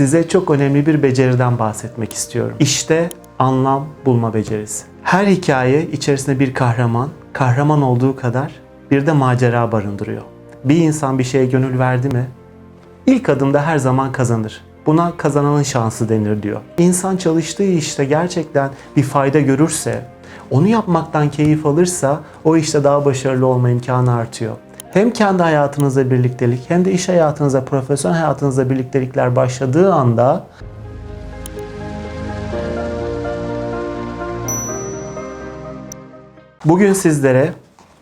size çok önemli bir beceriden bahsetmek istiyorum. İşte anlam bulma becerisi. Her hikaye içerisinde bir kahraman, kahraman olduğu kadar bir de macera barındırıyor. Bir insan bir şeye gönül verdi mi, ilk adımda her zaman kazanır. Buna kazananın şansı denir diyor. İnsan çalıştığı işte gerçekten bir fayda görürse, onu yapmaktan keyif alırsa o işte daha başarılı olma imkanı artıyor. Hem kendi hayatınızda birliktelik hem de iş hayatınızda, profesyonel hayatınızda birliktelikler başladığı anda Bugün sizlere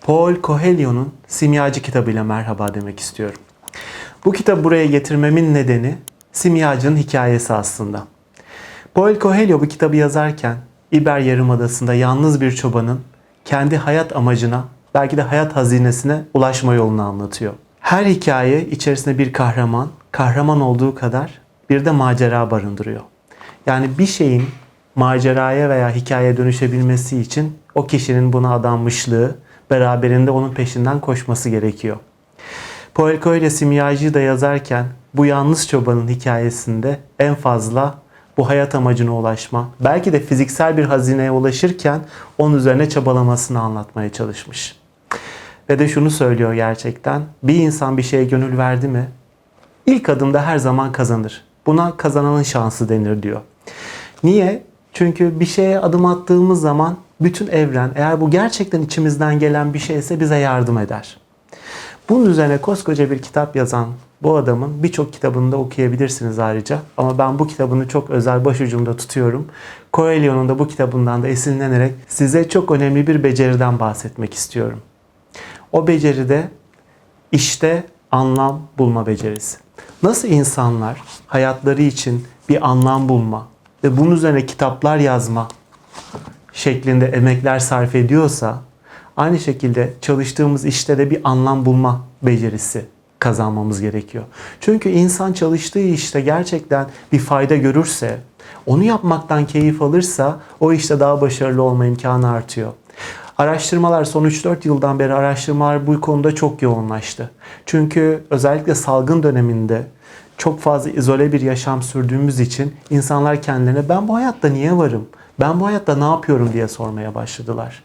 Paul Coelho'nun Simyacı kitabıyla merhaba demek istiyorum. Bu kitabı buraya getirmemin nedeni simyacının hikayesi aslında. Paul Coelho bu kitabı yazarken İber Yarımadası'nda yalnız bir çobanın kendi hayat amacına, belki de hayat hazinesine ulaşma yolunu anlatıyor. Her hikaye içerisinde bir kahraman, kahraman olduğu kadar bir de macera barındırıyor. Yani bir şeyin maceraya veya hikayeye dönüşebilmesi için o kişinin buna adanmışlığı, beraberinde onun peşinden koşması gerekiyor. Paul Coelho simyacıyı da yazarken bu yalnız çobanın hikayesinde en fazla bu hayat amacına ulaşma, belki de fiziksel bir hazineye ulaşırken onun üzerine çabalamasını anlatmaya çalışmış. Ve de şunu söylüyor gerçekten, bir insan bir şeye gönül verdi mi, ilk adımda her zaman kazanır. Buna kazananın şansı denir diyor. Niye? Çünkü bir şeye adım attığımız zaman bütün evren eğer bu gerçekten içimizden gelen bir şeyse bize yardım eder. Bunun üzerine koskoca bir kitap yazan bu adamın birçok kitabını da okuyabilirsiniz ayrıca. Ama ben bu kitabını çok özel başucumda tutuyorum. Coelho'nun da bu kitabından da esinlenerek size çok önemli bir beceriden bahsetmek istiyorum. O beceri de işte anlam bulma becerisi. Nasıl insanlar hayatları için bir anlam bulma ve bunun üzerine kitaplar yazma şeklinde emekler sarf ediyorsa aynı şekilde çalıştığımız işte de bir anlam bulma becerisi kazanmamız gerekiyor. Çünkü insan çalıştığı işte gerçekten bir fayda görürse, onu yapmaktan keyif alırsa o işte daha başarılı olma imkanı artıyor. Araştırmalar son 3-4 yıldan beri araştırmalar bu konuda çok yoğunlaştı. Çünkü özellikle salgın döneminde çok fazla izole bir yaşam sürdüğümüz için insanlar kendilerine ben bu hayatta niye varım? Ben bu hayatta ne yapıyorum diye sormaya başladılar.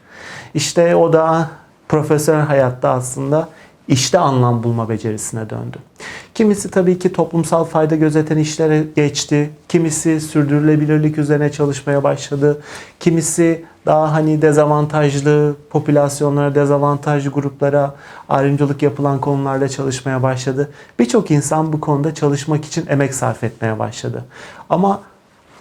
İşte o da profesyonel hayatta aslında işte anlam bulma becerisine döndü. Kimisi tabii ki toplumsal fayda gözeten işlere geçti. Kimisi sürdürülebilirlik üzerine çalışmaya başladı. Kimisi daha hani dezavantajlı popülasyonlara, dezavantajlı gruplara ayrımcılık yapılan konularda çalışmaya başladı. Birçok insan bu konuda çalışmak için emek sarf etmeye başladı. Ama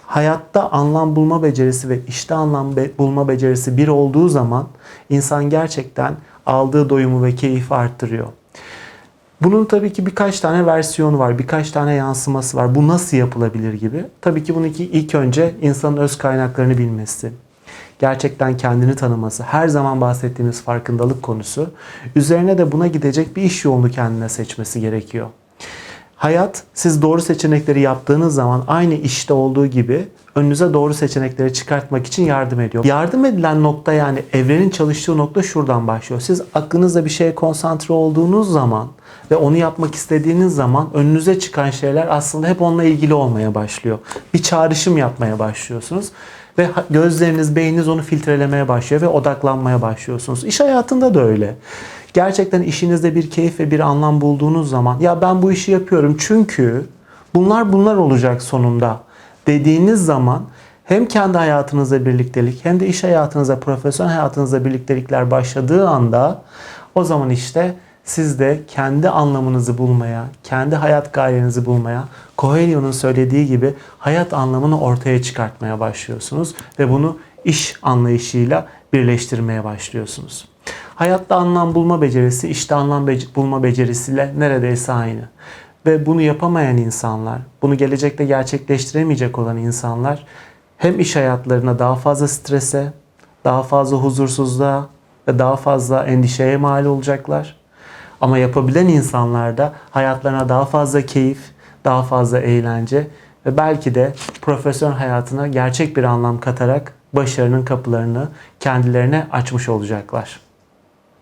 hayatta anlam bulma becerisi ve işte anlam be- bulma becerisi bir olduğu zaman insan gerçekten aldığı doyumu ve keyfi arttırıyor. Bunun tabii ki birkaç tane versiyonu var, birkaç tane yansıması var. Bu nasıl yapılabilir gibi. Tabii ki bunun ilk önce insanın öz kaynaklarını bilmesi, gerçekten kendini tanıması, her zaman bahsettiğimiz farkındalık konusu. Üzerine de buna gidecek bir iş yolunu kendine seçmesi gerekiyor. Hayat siz doğru seçenekleri yaptığınız zaman aynı işte olduğu gibi önünüze doğru seçenekleri çıkartmak için yardım ediyor. Yardım edilen nokta yani evrenin çalıştığı nokta şuradan başlıyor. Siz aklınızda bir şeye konsantre olduğunuz zaman ve onu yapmak istediğiniz zaman önünüze çıkan şeyler aslında hep onunla ilgili olmaya başlıyor. Bir çağrışım yapmaya başlıyorsunuz ve gözleriniz, beyniniz onu filtrelemeye başlıyor ve odaklanmaya başlıyorsunuz. İş hayatında da öyle. Gerçekten işinizde bir keyif ve bir anlam bulduğunuz zaman ya ben bu işi yapıyorum çünkü bunlar bunlar olacak sonunda dediğiniz zaman hem kendi hayatınızda birliktelik hem de iş hayatınızda, profesyonel hayatınızda birliktelikler başladığı anda o zaman işte siz de kendi anlamınızı bulmaya, kendi hayat gayenizi bulmaya, Coelho'nun söylediği gibi hayat anlamını ortaya çıkartmaya başlıyorsunuz ve bunu iş anlayışıyla birleştirmeye başlıyorsunuz. Hayatta anlam bulma becerisi, işte anlam bec- bulma becerisiyle neredeyse aynı. Ve bunu yapamayan insanlar, bunu gelecekte gerçekleştiremeyecek olan insanlar hem iş hayatlarına daha fazla strese, daha fazla huzursuzluğa ve daha fazla endişeye mal olacaklar. Ama yapabilen insanlar da hayatlarına daha fazla keyif, daha fazla eğlence ve belki de profesyonel hayatına gerçek bir anlam katarak başarının kapılarını kendilerine açmış olacaklar.